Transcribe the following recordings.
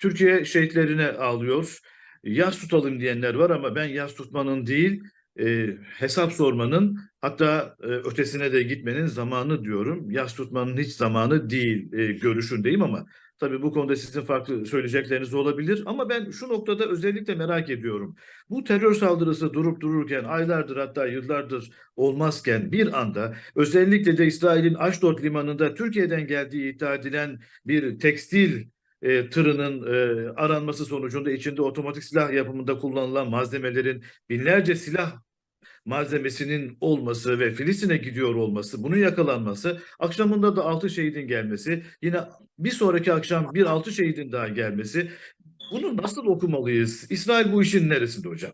Türkiye şehitlerini ağlıyor. Yas tutalım diyenler var ama ben yas tutmanın değil, e, hesap sormanın hatta e, ötesine de gitmenin zamanı diyorum. Yas tutmanın hiç zamanı değil e, görüşündeyim ama tabii bu konuda sizin farklı söyleyecekleriniz olabilir. Ama ben şu noktada özellikle merak ediyorum. Bu terör saldırısı durup dururken aylardır hatta yıllardır olmazken bir anda özellikle de İsrail'in Ashdod limanında Türkiye'den geldiği iddia edilen bir tekstil e, tırının e, aranması sonucunda içinde otomatik silah yapımında kullanılan malzemelerin binlerce silah malzemesinin olması ve Filistin'e gidiyor olması, bunun yakalanması, akşamında da 6 şehidin gelmesi, yine bir sonraki akşam bir 6 şehidin daha gelmesi. Bunu nasıl okumalıyız? İsrail bu işin neresinde hocam?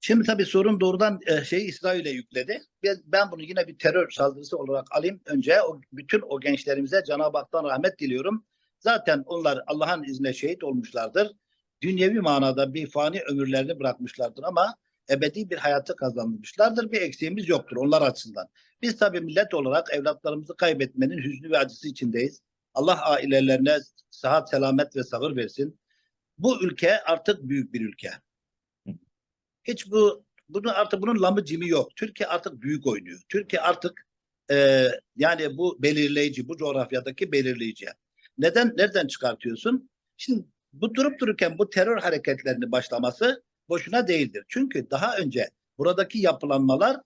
Şimdi tabii sorun doğrudan şey İsrail'e yükledi. Ben bunu yine bir terör saldırısı olarak alayım. Önce o, bütün o gençlerimize Cenab-ı Hak'tan rahmet diliyorum. Zaten onlar Allah'ın izniyle şehit olmuşlardır. Dünyevi manada bir fani ömürlerini bırakmışlardır ama ebedi bir hayatı kazanmışlardır. Bir eksiğimiz yoktur onlar açısından. Biz tabii millet olarak evlatlarımızı kaybetmenin hüznü ve acısı içindeyiz. Allah ailelerine sıhhat, selamet ve sabır versin. Bu ülke artık büyük bir ülke. Hiç bu bunu artık bunun lamı cimi yok. Türkiye artık büyük oynuyor. Türkiye artık e, yani bu belirleyici, bu coğrafyadaki belirleyici. Neden nereden çıkartıyorsun? Şimdi bu durup dururken bu terör hareketlerini başlaması boşuna değildir. Çünkü daha önce buradaki yapılanmalar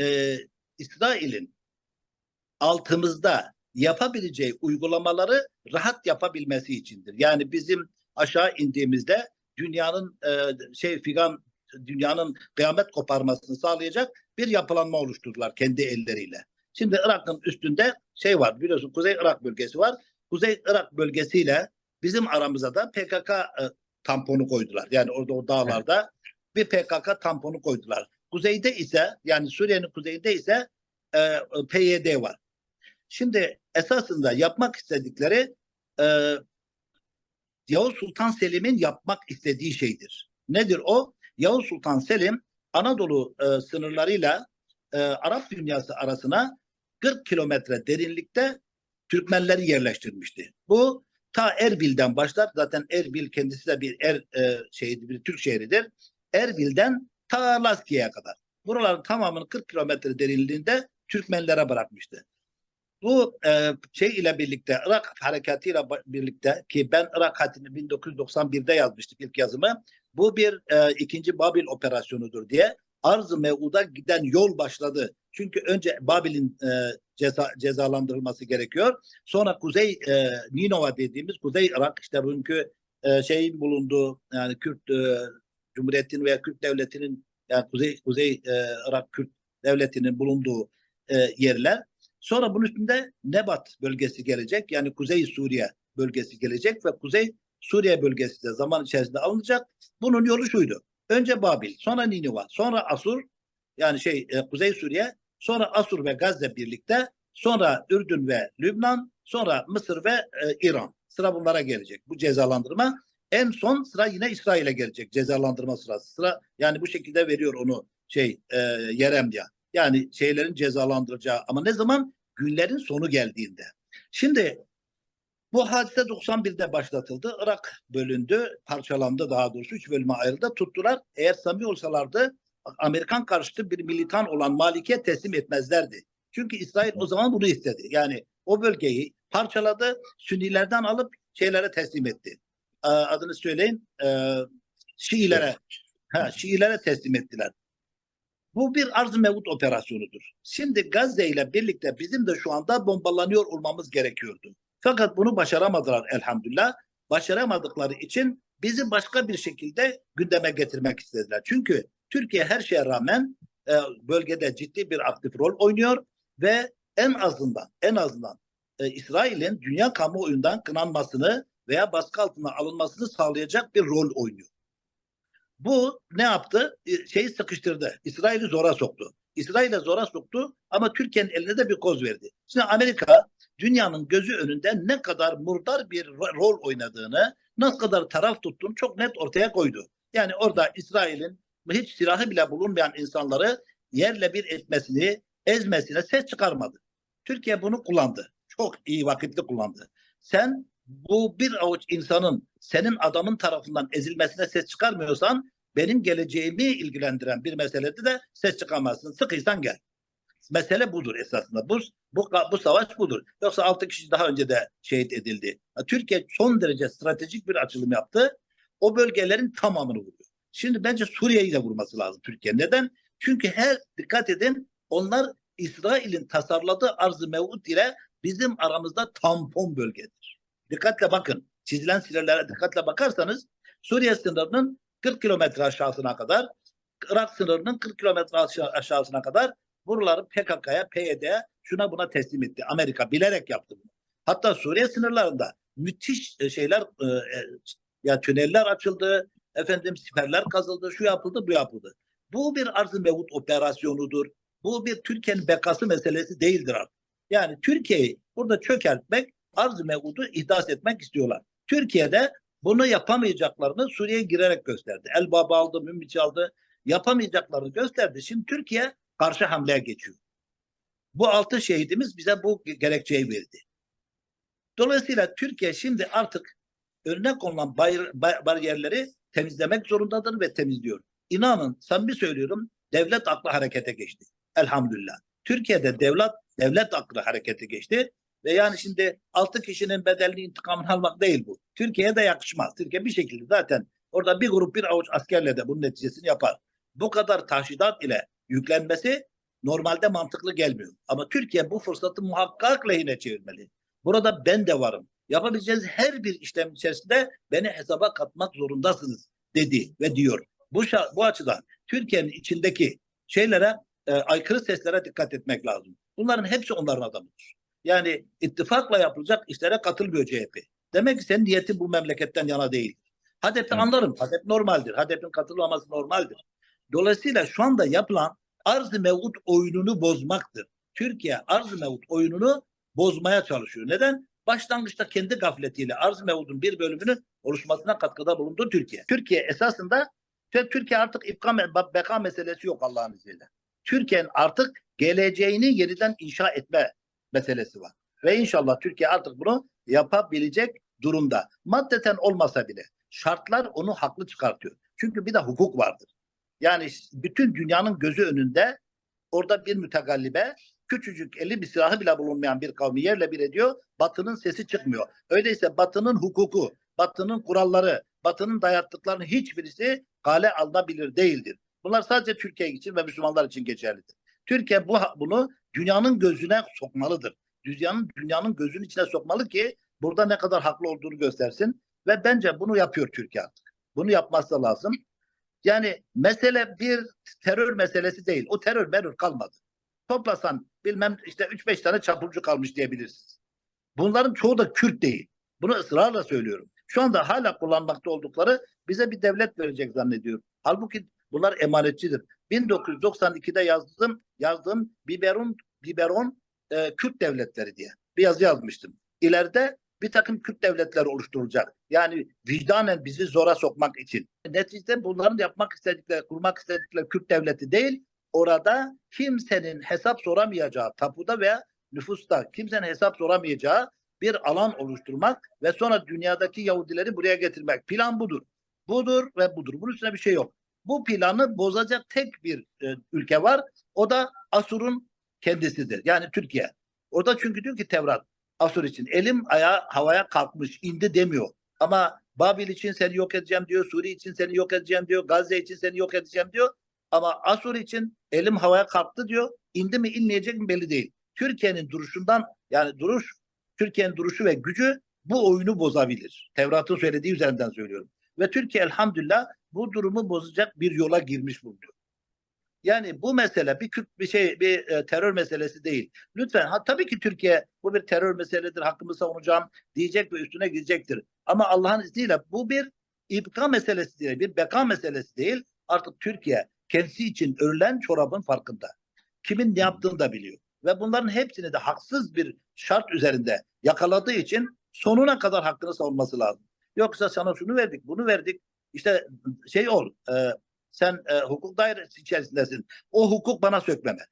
e, İsrail'in altımızda yapabileceği uygulamaları rahat yapabilmesi içindir. Yani bizim aşağı indiğimizde dünyanın e, şey figan dünyanın kıyamet koparmasını sağlayacak bir yapılanma oluşturdular kendi elleriyle. Şimdi Irak'ın üstünde şey var biliyorsun Kuzey Irak bölgesi var. Kuzey Irak bölgesiyle bizim aramıza da PKK e, tamponu koydular. Yani orada o dağlarda bir PKK tamponu koydular. Kuzeyde ise yani Suriye'nin kuzeyinde ise e, PYD var. Şimdi esasında yapmak istedikleri e, Yavuz Sultan Selim'in yapmak istediği şeydir. Nedir o? Yavuz Sultan Selim Anadolu e, sınırlarıyla e, Arap dünyası arasına 40 kilometre derinlikte Türkmenleri yerleştirmişti. Bu ta Erbil'den başlar. Zaten Erbil kendisi de bir er e, şehri, bir Türk şehridir. Erbil'den ta Laskiye'ye kadar. Buraların tamamını 40 kilometre derinliğinde Türkmenlere bırakmıştı. Bu e, şey ile birlikte Irak harekatıyla birlikte ki ben Irak harekatını 1991'de yazmıştık ilk yazımı. Bu bir e, ikinci Babil operasyonudur diye arz-ı mev'uda giden yol başladı. Çünkü önce Babil'in e, ceza, cezalandırılması gerekiyor. Sonra Kuzey e, Ninova dediğimiz Kuzey Irak işte bugünkü e, şeyin bulunduğu yani Kürt e, Cumhuriyeti'nin veya Kürt devletinin yani Kuzey Kuzey e, Irak Kürt devletinin bulunduğu e, yerler. Sonra bunun üstünde Nebat bölgesi gelecek. Yani Kuzey Suriye bölgesi gelecek ve Kuzey Suriye bölgesi de zaman içerisinde alınacak. Bunun yolu şuydu. Önce Babil, sonra Niniva, sonra Asur yani şey e, Kuzey Suriye, sonra Asur ve Gazze birlikte, sonra Ürdün ve Lübnan, sonra Mısır ve e, İran. Sıra bunlara gelecek. Bu cezalandırma. En son sıra yine İsrail'e gelecek cezalandırma sırası. Sıra yani bu şekilde veriyor onu şey e, Yeremya. Yani şeylerin cezalandıracağı ama ne zaman? Günlerin sonu geldiğinde. Şimdi bu hadise 91'de başlatıldı. Irak bölündü, parçalandı daha doğrusu. Üç bölüme ayrıldı. Tuttular. Eğer samimi olsalardı Amerikan karşıtı bir militan olan Malik'e teslim etmezlerdi. Çünkü İsrail o zaman bunu istedi. Yani o bölgeyi parçaladı, Sünnilerden alıp şeylere teslim etti. Adını söyleyin. Şiilere. Ha, Şiilere teslim ettiler. Bu bir arz-ı mevut operasyonudur. Şimdi Gazze ile birlikte bizim de şu anda bombalanıyor olmamız gerekiyordu. Fakat bunu başaramadılar elhamdülillah. Başaramadıkları için bizi başka bir şekilde gündeme getirmek istediler. Çünkü Türkiye her şeye rağmen e, bölgede ciddi bir aktif rol oynuyor ve en azından en azından e, İsrail'in dünya kamuoyundan kınanmasını veya baskı altına alınmasını sağlayacak bir rol oynuyor. Bu ne yaptı? E, şeyi sıkıştırdı. İsrail'i zora soktu. İsrail'e zora soktu ama Türkiye'nin eline de bir koz verdi. Şimdi Amerika dünyanın gözü önünde ne kadar murdar bir rol oynadığını, nasıl kadar taraf tuttuğunu çok net ortaya koydu. Yani orada İsrail'in hiç silahı bile bulunmayan insanları yerle bir etmesini, ezmesine ses çıkarmadı. Türkiye bunu kullandı. Çok iyi vakitli kullandı. Sen bu bir avuç insanın senin adamın tarafından ezilmesine ses çıkarmıyorsan benim geleceğimi ilgilendiren bir meselede de ses çıkamazsın. Sıkıysan gel. Mesele budur esasında. Bu, bu, bu savaş budur. Yoksa 6 kişi daha önce de şehit edildi. Türkiye son derece stratejik bir açılım yaptı. O bölgelerin tamamını vuruyor. Şimdi bence Suriye'yi de vurması lazım Türkiye. Neden? Çünkü her dikkat edin onlar İsrail'in tasarladığı arz-ı mevut ile bizim aramızda tampon bölgedir. Dikkatle bakın. Çizilen sinirlere dikkatle bakarsanız Suriye sınırının 40 kilometre aşağısına kadar Irak sınırının 40 kilometre aşağı- aşağısına kadar buraları PKK'ya, PYD'ye şuna buna teslim etti. Amerika bilerek yaptı bunu. Hatta Suriye sınırlarında müthiş e, şeyler e, e, ya tüneller açıldı, efendim siperler kazıldı, şu yapıldı, bu yapıldı. Bu bir arz-ı mevut operasyonudur. Bu bir Türkiye'nin bekası meselesi değildir artık. Yani Türkiye'yi burada çökertmek, arz-ı mevutu ihdas etmek istiyorlar. Türkiye'de bunu yapamayacaklarını Suriye'ye girerek gösterdi. Elbaba aldı, Münbiç aldı. Yapamayacaklarını gösterdi. Şimdi Türkiye karşı hamleye geçiyor. Bu altı şehidimiz bize bu gerekçeyi verdi. Dolayısıyla Türkiye şimdi artık önüne konulan bariyerleri temizlemek zorundadır ve temizliyor. İnanın samimi söylüyorum devlet aklı harekete geçti. Elhamdülillah. Türkiye'de devlet devlet aklı harekete geçti ve yani şimdi altı kişinin bedelini intikamını almak değil bu. Türkiye'ye de yakışmaz. Türkiye bir şekilde zaten orada bir grup bir avuç askerle de bunun neticesini yapar. Bu kadar taşidat ile yüklenmesi normalde mantıklı gelmiyor. Ama Türkiye bu fırsatı muhakkak lehine çevirmeli. Burada ben de varım. Yapabileceğiniz her bir işlem içerisinde beni hesaba katmak zorundasınız dedi ve diyor. Bu, bu açıdan Türkiye'nin içindeki şeylere e, aykırı seslere dikkat etmek lazım. Bunların hepsi onların adamıdır. Yani ittifakla yapılacak işlere katılmıyor CHP. Demek ki senin niyetin bu memleketten yana değil. HDP'i Evet. anlarım. HDP normaldir. HDP'nin katılmaması normaldir. Dolayısıyla şu anda yapılan arz-ı mevut oyununu bozmaktır. Türkiye arz-ı mevut oyununu bozmaya çalışıyor. Neden? Başlangıçta kendi gafletiyle arz-ı mevudun bir bölümünün oluşmasına katkıda bulundu Türkiye. Türkiye esasında Türkiye artık ifka beka meselesi yok Allah'ın izniyle. Türkiye'nin artık geleceğini yeniden inşa etme meselesi var. Ve inşallah Türkiye artık bunu yapabilecek durumda. Maddeten olmasa bile şartlar onu haklı çıkartıyor. Çünkü bir de hukuk vardır. Yani bütün dünyanın gözü önünde orada bir mütegallibe küçücük eli bir silahı bile bulunmayan bir kavmi yerle bir ediyor. Batının sesi çıkmıyor. Öyleyse Batı'nın hukuku, Batı'nın kuralları, Batı'nın dayattıklarının hiçbirisi kale alınabilir değildir. Bunlar sadece Türkiye için ve Müslümanlar için geçerlidir. Türkiye bu bunu dünyanın gözüne sokmalıdır. Dünyanın dünyanın gözünün içine sokmalı ki burada ne kadar haklı olduğunu göstersin ve bence bunu yapıyor Türkiye artık. Bunu yapması da lazım. Yani mesele bir terör meselesi değil. O terör merör kalmadı. Toplasan bilmem işte 3-5 tane çapulcu kalmış diyebilirsiniz. Bunların çoğu da Kürt değil. Bunu ısrarla söylüyorum. Şu anda hala kullanmakta oldukları bize bir devlet verecek zannediyorum. Halbuki bunlar emanetçidir. 1992'de yazdığım yazdığım biberon biberon e, Kürt devletleri diye bir yazı yazmıştım. İleride bir takım Kürt devletleri oluşturulacak. Yani vicdanen bizi zora sokmak için. Neticede bunların yapmak istedikleri, kurmak istedikleri Kürt devleti değil, orada kimsenin hesap soramayacağı tapuda veya nüfusta kimsenin hesap soramayacağı bir alan oluşturmak ve sonra dünyadaki Yahudileri buraya getirmek. Plan budur. Budur ve budur. Bunun üstüne bir şey yok. Bu planı bozacak tek bir e, ülke var. O da Asur'un kendisidir. Yani Türkiye. Orada çünkü diyor ki Tevrat Asur için elim ayağa havaya kalkmış indi demiyor. Ama Babil için seni yok edeceğim diyor. Suriye için seni yok edeceğim diyor. Gazze için seni yok edeceğim diyor. Ama Asur için elim havaya kalktı diyor. İndi mi inmeyecek mi belli değil. Türkiye'nin duruşundan yani duruş Türkiye'nin duruşu ve gücü bu oyunu bozabilir. Tevrat'ın söylediği üzerinden söylüyorum. Ve Türkiye elhamdülillah bu durumu bozacak bir yola girmiş bulundu. Yani bu mesele bir Kürt bir şey bir e, terör meselesi değil. Lütfen ha, tabii ki Türkiye bu bir terör meseledir hakkımı savunacağım diyecek ve üstüne gidecektir. Ama Allah'ın izniyle bu bir ibka meselesi değil, bir beka meselesi değil. Artık Türkiye kendisi için örülen çorabın farkında. Kimin ne yaptığını da biliyor. Ve bunların hepsini de haksız bir şart üzerinde yakaladığı için sonuna kadar hakkını savunması lazım. Yoksa sana şunu verdik, bunu verdik. İşte şey ol, e, sen e, hukuk dairesi içerisindesin. O hukuk bana sökmemeli.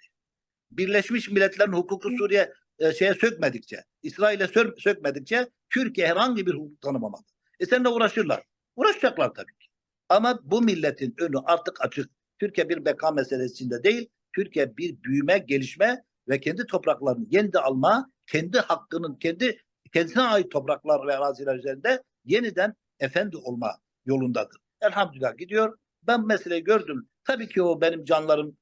Birleşmiş Milletler'in hukuku Suriye e, şeye sökmedikçe, İsrail'e sö- sökmedikçe Türkiye herhangi bir hukuk tanımamalı. E seninle uğraşırlar. Uğraşacaklar tabii ki. Ama bu milletin önü artık açık. Türkiye bir beka meselesinde değil, Türkiye bir büyüme, gelişme ve kendi topraklarını yeniden alma, kendi hakkının, kendi kendisine ait topraklar ve araziler üzerinde yeniden efendi olma yolundadır. Elhamdülillah gidiyor. Ben meseleyi gördüm. Tabii ki o benim canlarım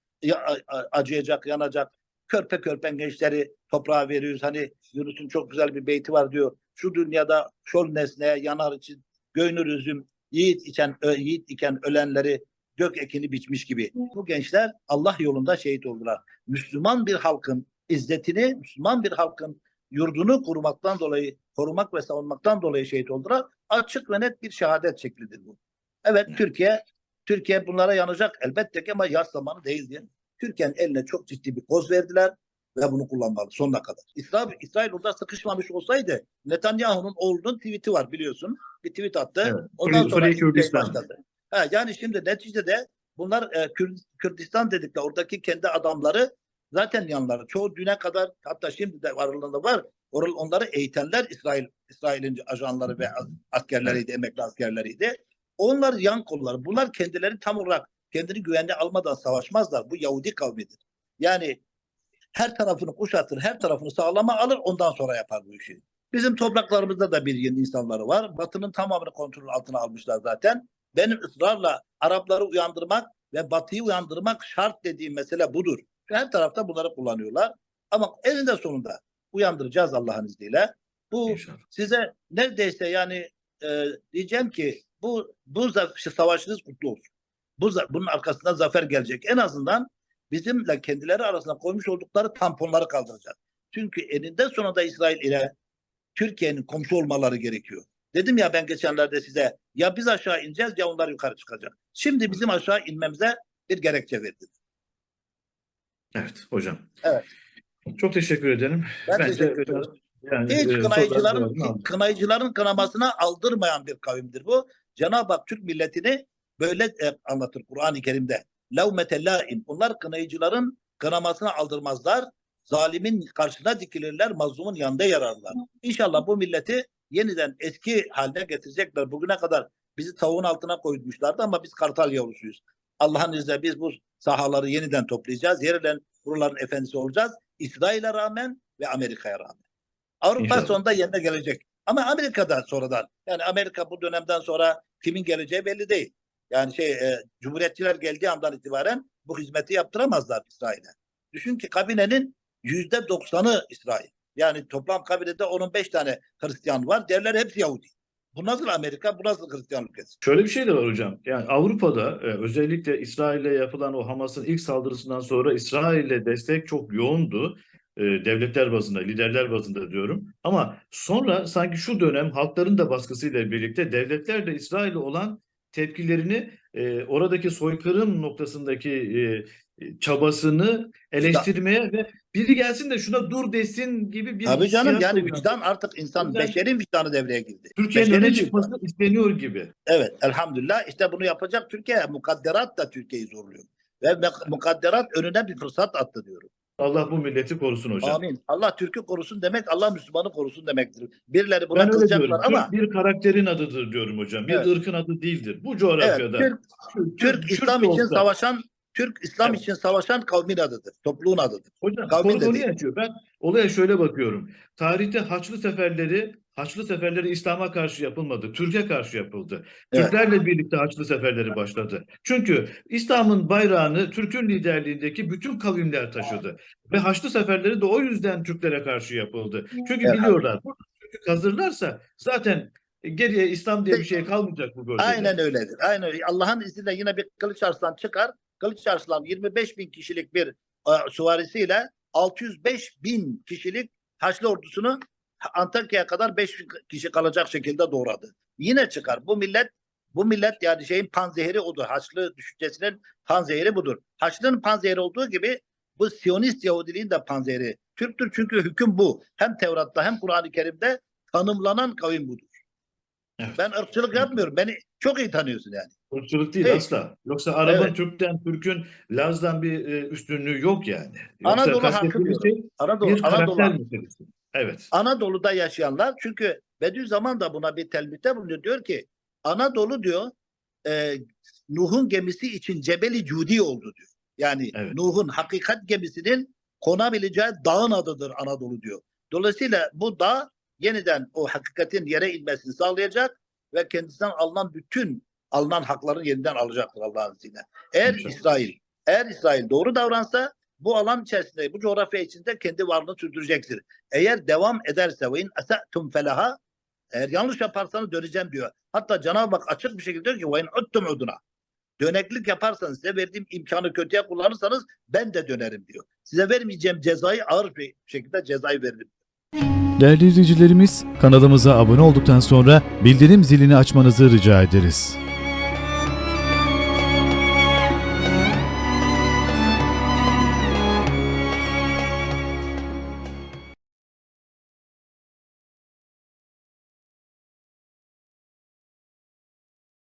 acıyacak, yanacak. Körpe körpen gençleri toprağa veriyoruz. Hani Yunus'un çok güzel bir beyti var diyor. Şu dünyada şol nesneye yanar için göynür üzüm, yiğit iken, yiğit iken ölenleri gök ekini biçmiş gibi. Bu gençler Allah yolunda şehit oldular. Müslüman bir halkın izzetini, Müslüman bir halkın yurdunu korumaktan dolayı, korumak ve savunmaktan dolayı şehit oldular. Açık ve net bir şehadet şeklidir bu. Evet Türkiye Türkiye bunlara yanacak elbette ki ama yaz zamanı değildir. Türkiye'nin eline çok ciddi bir koz verdiler ve bunu kullanmalı sonuna kadar. İsrail, İsrail orada sıkışmamış olsaydı Netanyahu'nun oğlunun tweet'i var biliyorsun. Bir tweet attı. Evet. Ondan Free- sonra Free İsrail Kürdistan. başladı. Ha, yani şimdi neticede bunlar e, Kür- Kürdistan dedikleri oradaki kendi adamları zaten yanları. Çoğu düne kadar hatta şimdi de aralarında var. Oral- Onları eğitenler İsrail İsrail'in ajanları ve as- askerleriydi, emekli askerleriydi. Onlar yan kolları. Bunlar kendileri tam olarak kendini güvende almadan savaşmazlar. Bu Yahudi kavmidir. Yani her tarafını kuşatır, her tarafını sağlama alır ondan sonra yapar bu işi. Bizim topraklarımızda da bir yeni insanları var. Batı'nın tamamını kontrol altına almışlar zaten. Benim ısrarla Arapları uyandırmak ve Batı'yı uyandırmak şart dediğim mesele budur. Her tarafta bunları kullanıyorlar. Ama eninde sonunda uyandıracağız Allah'ın izniyle. Bu İnşallah. size neredeyse yani e, diyeceğim ki bu bu savaşınız kutlu olsun. Bu bunun arkasından zafer gelecek. En azından bizimle kendileri arasında koymuş oldukları tamponları kaldıracak. Çünkü eninde sonunda İsrail ile Türkiye'nin komşu olmaları gerekiyor. Dedim ya ben geçenlerde size ya biz aşağı ineceğiz ya onlar yukarı çıkacak. Şimdi bizim aşağı inmemize bir gerekçe verdi. Evet hocam. Evet. Çok teşekkür ederim. Ben Bence teşekkür ederim. Yani, Hiç e, kınayıcıların, kınayıcıların kınamasına aldırmayan bir kavimdir bu. Cenab-ı Hak Türk milletini böyle e, anlatır Kur'an-ı Kerim'de. Levmete laim. Onlar kınayıcıların kınamasına aldırmazlar. Zalimin karşısına dikilirler, mazlumun yanında yararlar. İnşallah bu milleti yeniden eski haline getirecekler. Bugüne kadar bizi tavuğun altına koymuşlardı ama biz kartal yavrusuyuz. Allah'ın izniyle biz bu sahaları yeniden toplayacağız. Yeniden buraların efendisi olacağız. İsrail'e rağmen ve Amerika'ya rağmen. Avrupa İnşallah. sonunda yerine gelecek. Ama Amerika'da sonradan. Yani Amerika bu dönemden sonra kimin geleceği belli değil. Yani şey e, Cumhuriyetçiler geldiği andan itibaren bu hizmeti yaptıramazlar İsrail'e. Düşün ki kabinenin yüzde doksanı İsrail. Yani toplam kabinede onun beş tane Hristiyan var. Diğerleri hepsi Yahudi. Bu nasıl Amerika? Bu nasıl Hristiyan ülkesi? Şöyle bir şey de var hocam. Yani Avrupa'da e, özellikle İsrail'e yapılan o Hamas'ın ilk saldırısından sonra İsrail'e destek çok yoğundu. E, devletler bazında, liderler bazında diyorum. Ama sonra sanki şu dönem halkların da baskısıyla birlikte devletler de İsrail'e olan tepkilerini e, oradaki soykırım noktasındaki e, çabasını eleştirmeye ve biri gelsin de şuna dur desin gibi bir Tabii canım yani oluyor. vicdan artık insan, yüzden- beşerin vicdanı devreye girdi. Türkiye'nin öne çıkması isteniyor gibi. Evet elhamdülillah işte bunu yapacak Türkiye. Mukadderat da Türkiye'yi zorluyor. Ve mukadderat önüne bir fırsat attı diyorum. Allah bu milleti korusun hocam. Amin. Allah Türk'ü korusun demek Allah Müslüman'ı korusun demektir. Birileri buna Ben kızacaklar ama Türk bir karakterin adıdır diyorum hocam. Bir Evet. ırkın adı değildir. Bu evet, coğrafyada. Türk, Türk, Türk Türk İslam de için olsa- savaşan Türk İslam Evet. için savaşan kavmin adıdır. Topluluğun adıdır. Hocam Kavmin konu niye açıyor? Ben olaya şöyle bakıyorum. Tarihte Haçlı seferleri Haçlı seferleri İslam'a karşı yapılmadı. Türkiye karşı yapıldı. Evet. Türklerle birlikte Haçlı seferleri başladı. Çünkü İslam'ın bayrağını Türk'ün liderliğindeki bütün kavimler taşıdı. Ve Haçlı seferleri de o yüzden Türklere karşı yapıldı. Çünkü Evet. biliyorlar. Türk'ü kazırlarsa zaten geriye İslam diye bir şey kalmayacak bu bölgede. Aynen öyledir. Aynen öyle. Allah'ın izniyle yine bir Kılıç Arslan çıkar. Kılıç Arslan 25 bin kişilik bir e, süvarisiyle 605 bin kişilik Haçlı ordusunu Antakya'ya kadar 5 kişi kalacak şekilde doğradı. Yine çıkar. Bu millet bu millet yani şeyin panzehiri odur. Haçlı düşüncesinin panzehiri budur. Haçlı'nın panzehiri olduğu gibi bu Siyonist Yahudiliğin de panzehiri. Türktür çünkü hüküm bu. Hem Tevrat'ta hem Kur'an-ı Kerim'de tanımlanan kavim budur. Evet. Ben ırkçılık yapmıyorum. Beni çok iyi tanıyorsun yani. Irkçılık değil Hey. asla. Yoksa Arap'ın Evet. Türk'ten, Türk'ün Laz'dan bir e, üstünlüğü yok yani. Yoksa Anadolu kastettiğimiz halkı şey Anadolu, bir Anadolu, meselesi. Evet. Anadolu'da yaşayanlar çünkü Bediüzzaman da buna bir telmihte bulunuyor. Diyor ki Anadolu diyor e, Nuh'un gemisi için Cebeli Cudi oldu diyor. Yani Evet. Nuh'un hakikat gemisinin konabileceği dağın adıdır Anadolu diyor. Dolayısıyla bu dağ yeniden o hakikatin yere inmesini sağlayacak ve kendisinden alınan bütün alınan hakların yeniden alacaktır Allah'ın izniyle. Eğer İnşallah. İsrail eğer İsrail doğru davransa bu alan içerisinde, bu coğrafya içinde kendi varlığını sürdürecektir. Eğer devam ederse ve in asatum felaha eğer yanlış yaparsanız döneceğim diyor. Hatta Cenab-ı Hak açık bir şekilde diyor ki ve in uttum uduna. Döneklik yaparsanız size verdiğim imkanı kötüye kullanırsanız ben de dönerim diyor. Size vermeyeceğim cezayı ağır bir şekilde cezayı veririm. Değerli izleyicilerimiz kanalımıza abone olduktan sonra bildirim zilini açmanızı rica ederiz.